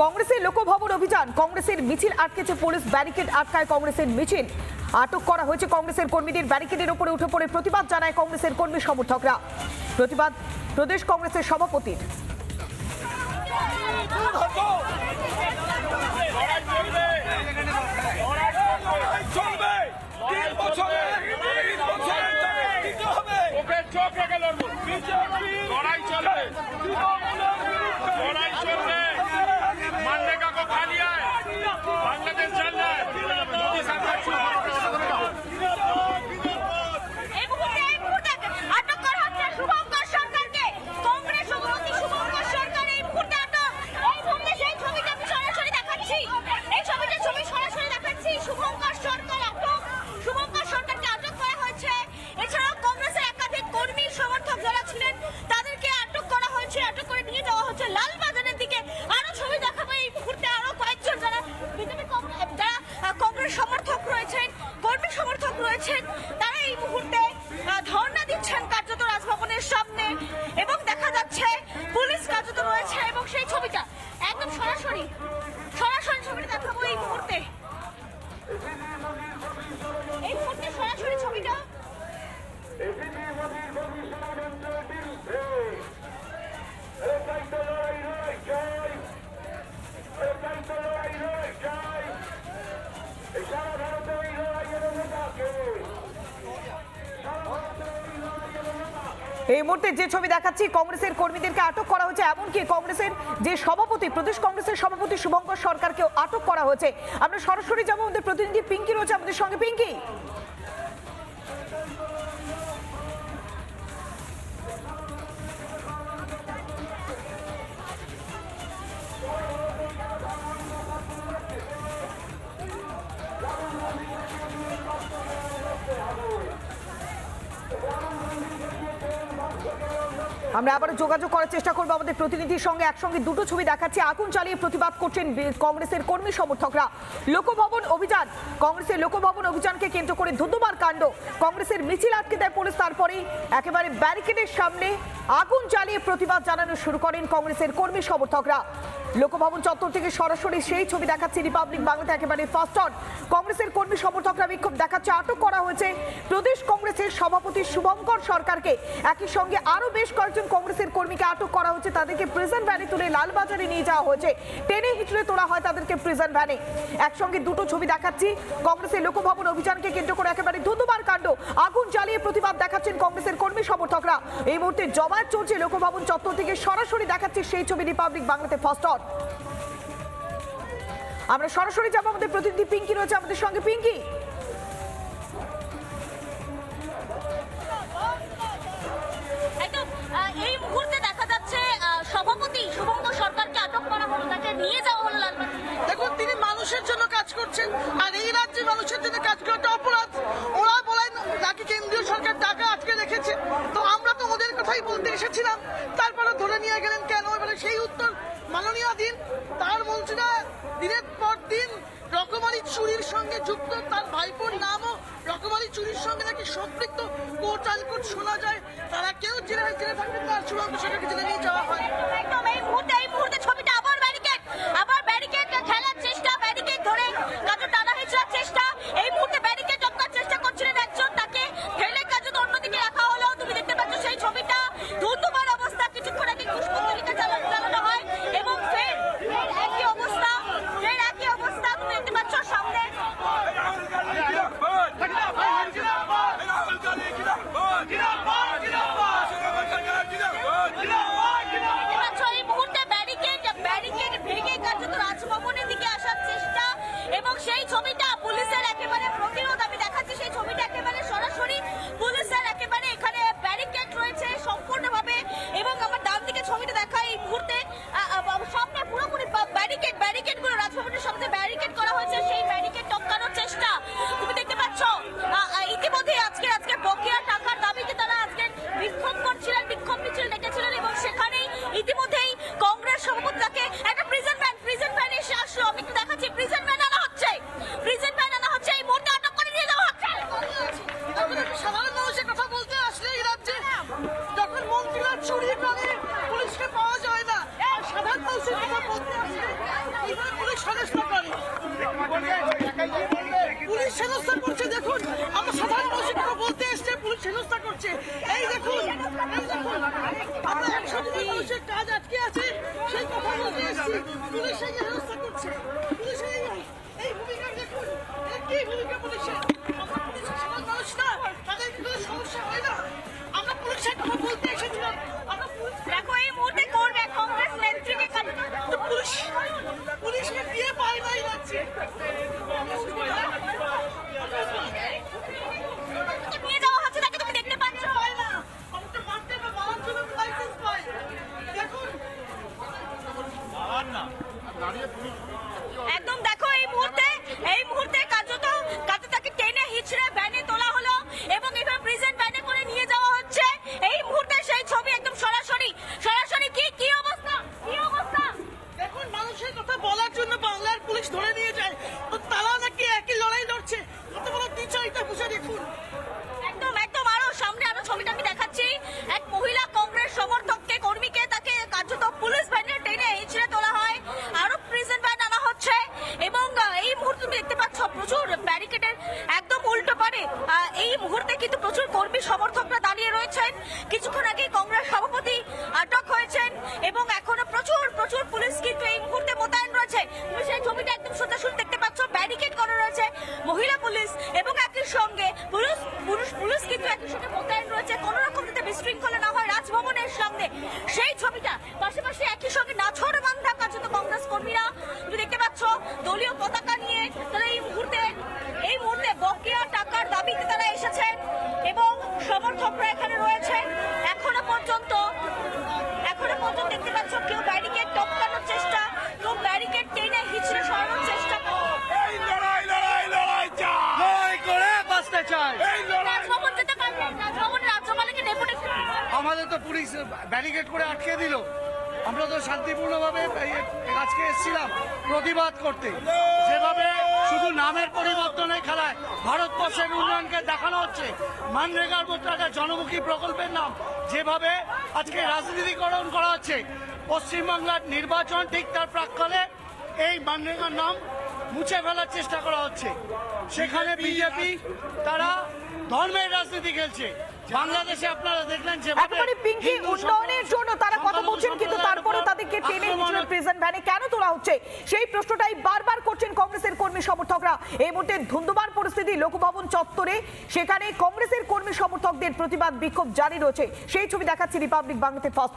কংগ্রেসের লোকভবন অভিযান, কংগ্রেসের মিছিল আটকেছে পুলিশ, ব্যারিকেড আটকায় কংগ্রেসের মিছিল। আটক করা হয়েছে কংগ্রেসের কর্মীদের, ব্যারিকেডের ওপরে উঠে পড়ে প্রতিবাদ জানায় কংগ্রেসের কর্মী সমর্থকরা। প্রতিবাদ, প্রদেশ কংগ্রেসের সভাপতির। এই মুহূর্তে যে ছবি দেখাচ্ছি, কংগ্রেসের কর্মীদেরকে আটক করা হয়েছে। এমনকি কংগ্রেসের যে সভাপতি, প্রদেশ কংগ্রেসের সভাপতি শুভঙ্কর সরকারকেও আটক করা হয়েছে। আমরা সরাসরি যাব আমাদের প্রতিনিধি পিঙ্কি রয়েছে আমাদের সঙ্গে। পিঙ্কি! আমরা আবারও যোগাযোগ করার চেষ্টা করব আমাদের প্রতিনিধির সঙ্গে। একসঙ্গে দুটো ছবি দেখাচ্ছি। আগুন চালিয়ে প্রতিবাদ করছেন কংগ্রেসের কর্মী সমর্থকরা। লোকভবন অভিযান। কংগ্রেসের লোকভবন অভিযানকে কেন্দ্র করে ধুন্ধুমার কাণ্ড। কংগ্রেসের মিছিল আটকে দেয় পুলিশ তারপরেই। একেবারে ব্যারিকেডের সামনে আগুন চালিয়ে প্রতিবাদ জানানো শুরু করেন কংগ্রেসের কর্মী সমর্থকরা। লোকভবন চত্বর থেকে সরাসরি সেই ছবি দেখাচ্ছে রিপাবলিক বাংলাতে একেবারে ফার্স্ট অন কংগ্রেসের কর্মী সমর্থকরা বিক্ষোভ দেখাচ্ছে। আটক করা হয়েছে প্রদেশ কংগ্রেসের সভাপতি শুভঙ্কর সরকারকে। একই সঙ্গে আরও বেশ কয়েকজন কংগ্রেসের কর্মীকে আটক করা হচ্ছে। তাদেরকে প্রিজন ভ্যানে তুলে লালবাজারে নিয়ে যাওয়া হয়েছে। টেনে হিচড়ে তোলা হয় তাদেরকে প্রিজন ভ্যানে একসঙ্গে দুটো ছবি দেখাচ্ছি। কংগ্রেসের লোকভবন অভিযানকে কেন্দ্র করে একেবারে ধুন্ধুমার কাণ্ড। আগুন জ্বালিয়ে প্রতিবাদ দেখাচ্ছেন কংগ্রেসের কর্মী সমর্থকরা। এই মুহূর্তে জমায়েত চলছে লোকভবন চত্বর থেকে সরাসরি দেখাচ্ছে সেই ছবি রিপাবলিক বাংলাতে ফার্স্ট অন আমরা সরাসরি যাব আমাদের প্রতিনিধি পিঙ্কি রয়েছে আমাদের সঙ্গে। পিঙ্কি মাননীয় দিন, তার মন্ত্রীরা দিনের পর দিন রকমারি চুরির সঙ্গে যুক্ত তার ভাইপোর নামও রকমারি চুরির সঙ্গে নাকি সম্পৃক্ত। কোট আনকোট শোনা যায়, তারা কেউ জেলে জেলে থাকবেন তার চূড়ান্ত সরকারকে জেলে নিয়ে যাওয়া হয় একদম এই মুহূর্তে এই মুহূর্তে ছবিটা আবার ব্যারিকেড আবার ব্যারিকেড খেলার চেষ্টা ব্যারিকেড ধরে কাজু টানা হেঁচড়ার চেষ্টা এই মুহূর্তে ব্যারিকেড রক্ষার চেষ্টা করছিলেন একজন তাকে ঠেলে কাজু অন্যদিকে রাখা হলো তুমি দেখতে পাচ্ছ সেই ছবিটা ধুন্ধুমার অবস্থা কিছুক্ষণ আগে পুষ্পতলিকা চালানো চালানো হয় এবং ফের ফের একই অবস্থা ফের একই অবস্থা তুমি দেখতে পাচ্ছ সামনে দেখতে পাচ্ছ এই মুহূর্তে ব্যারিকেড পুলিশ করছে, দেখুন। আমরা সাধারণ মানুষের বলতে এসছে, পুলিশ হেনস্থা করছে। এই দেখুন আমরা একশো মানুষের কাজ আটকে আছে, সেই কথা বলতে এসছি। পুলিশ করছে পুলিশ এই এই ভূমিকা দেখুন এ কি ভূমিকা পুলিশের আমরা পুলিশের সাধারণ মানুষ না তাদের কোনো সমস্যা হয় না আমরা পুলিশের কথা বলতে এসেছিলাম আমরা পুলিশ দেখো এই মুহূর্তে করবে কংগ্রেস নেত্রীকে কাজ- তো পুলিশ পুলিশকে দিয়ে পায় নাই যাচ্ছে নিয়ে যাওয়া হচ্ছে তাকে তুমি দেখতে পাচ্ছ পায় না আমাকে মারতে বা মারার জন্য লাইসেন্স পায় দেখুন একদম দেখো এই মুহূর্তে এই মুহূর্তে কার্যত কার্যত তাকে টেনে হিচড়ে ভ্যানে তোলা হলো এবং এবার প্রেজেন্ট ভ্যানে করে নিয়ে যাওয়া হচ্ছে এই মুহূর্তে সেই ছবি একদম সরাসরি সরাসরি কি কি অবস্থা কি অবস্থা দেখুন মানুষের কথা বলার জন্য বাংলার পুলিশ ধরে নিয়ে যায় তো তারা নাকি একই লড়াই লড়ছে কত বড় টিচারটা বুঝে দেখুন একদম একদম আরও সামনে আরও ছবিটা আমি দেখাচ্ছি এক মহিলা কংগ্রেস সমর্থককে কর্মীকে তাকে কার্যত পুলিশ ভ্যানে টেনে হিচড়ে তোলা হয় আরও প্রিজন ভ্যান আনা হচ্ছে এবং আহ, এই মুহূর্তে তুমি দেখতে পাচ্ছ প্রচুর ব্যারিকেডের একদম উল্টো পারে আহ, এই মুহূর্তে কিন্তু প্রচুর কর্মী সমর্থকরা দাঁড়িয়ে রয়েছেন কিছুক্ষণ আগে কংগ্রেস সভাপতি আটক হয়েছেন এবং এখনও প্রচুর প্রচুর পুলিশ কিন্তু এই মুহূর্তে মোতায়েন রয়েছে। তুমি সেই ছবিটা একদম সোজাসুজি দেখতে পাচ্ছ ব্যারিকেড করা রয়েছে মহিলা পুলিশ এবং একই সঙ্গে পুরুষ পুরুষ, পুলিশ কিন্তু একই সঙ্গে মোতায়েন রয়েছে। কোনো রকম যাতে বিশৃঙ্খলা না হয় রাজভবনের সামনে সেই ছবিটা পাশাপাশি একই সঙ্গে নাছর বান্ধা কার্যত কংগ্রেস কর্মীরা তুমি দেখতে পাচ্ছ দলীয় পতাকা নিয়ে তারা এই মুহূর্তে এই মুহূর্তে বকেয়া টাকার দাবিতে তারা এসেছেন এবং সমর্থকরা এখানে রয়েছেন এখনও পর্যন্ত এখনও পর্যন্ত দেখতে পাচ্ছ কেউ ব্যারিকেড টপকানোর চেষ্টা কেউ ব্যারিকেড টেনে হিচড়ে সরানোর চেষ্টা এই লড়াই লড়াই লড়াই চাই লড়াই করে বাঁচতে চাই এই লড়াই রাজভবন যেতে পারবেন রাজভবন রাজ্যপালকে ডেপুটেশন আমাদের তো পুলিশ ব্যারিকেড করে আটকে দিল। আমরা তো শান্তিপূর্ণভাবে আজকে এসেছিলাম প্রতিবাদ করতে। যেভাবে শুধু নামের পরিবর্তনে খেলায় ভারতবর্ষের উন্নয়নকে দেখানো হচ্ছে মানরেগার মতো একটা জনমুখী প্রকল্পের নাম। যেভাবে আজকে রাজনীতিকরণ করা হচ্ছে, পশ্চিমবাংলার নির্বাচন ঠিক তার প্রাক্কালে এই মানরেগার নাম মুছে ফেলার চেষ্টা করা হচ্ছে। সেখানে বিজেপি, তারা ধর্মের রাজনীতি খেলছে। বাংলাদেশে আপনারা দেখলেন যে একেবারে পিঙ্কি উন্নয়নের জন্য তারা কথা বলছেন কিন্তু তারপরে তাদেরকে টেনে হিচড়ে প্রেজেন্ট ভ্যানে। কেন তোলা হচ্ছে? সেই প্রশ্নটাই বারবার করছেন কংগ্রেসের কর্মী সমর্থকরা। এই মুহূর্তে ধুন্ধুমার পরিস্থিতি লোকভবন চত্বরে। সেখানে কংগ্রেসের কর্মী সমর্থকদের প্রতিবাদ বিক্ষোভ জারি রয়েছে। সেই ছবি দেখাচ্ছি রিপাবলিক বাংলাতে ফার্স্ট